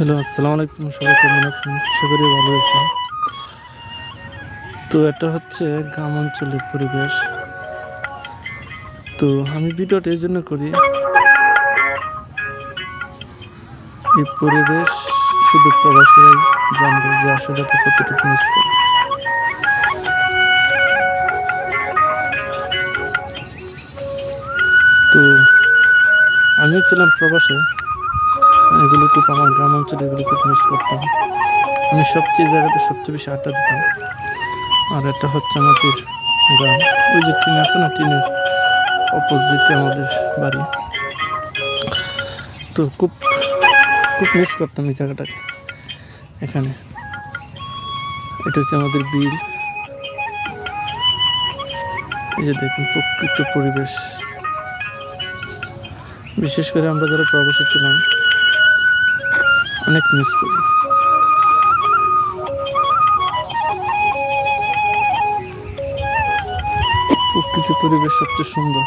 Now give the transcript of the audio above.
Hello, আসসালামু আলাইকুম। সবাই কেমন আছেন? আশা করি ভালো আছেন। তো এটা হচ্ছে গ্রাম অঞ্চলের পরিবেশ। তো আমি ভিডিওটা এই জন্য করি। এই পরিবেশ শুধু প্রবাসীরাই জানবে যে আসলে এটা কতটুকু মিস করে তো আমিও ছিলাম প্রবাসে। এগুলো খুব আমার গ্রাম অঞ্চলে এগুলো খুব মিস করতাম। আমি সবচেয়ে জায়গাতে সবচেয়ে বেশি আড্ডা দিতাম। আর এটা হচ্ছে আমাদের গ্রাম। ওই যে টিন আছে না, টিনের অপোজিটে আমাদের বাড়ি। তো খুব খুব মিস করতাম এই জায়গাটাকে, এখানে। এটা হচ্ছে আমাদের বিল। এই যে দেখুন, প্রকৃত পরিবেশ। বিশেষ করে আমরা যারা প্রবাসী ছিলাম অনেক মিস করি। প্রকৃতি পরিবেশ সবচেয়ে সুন্দর।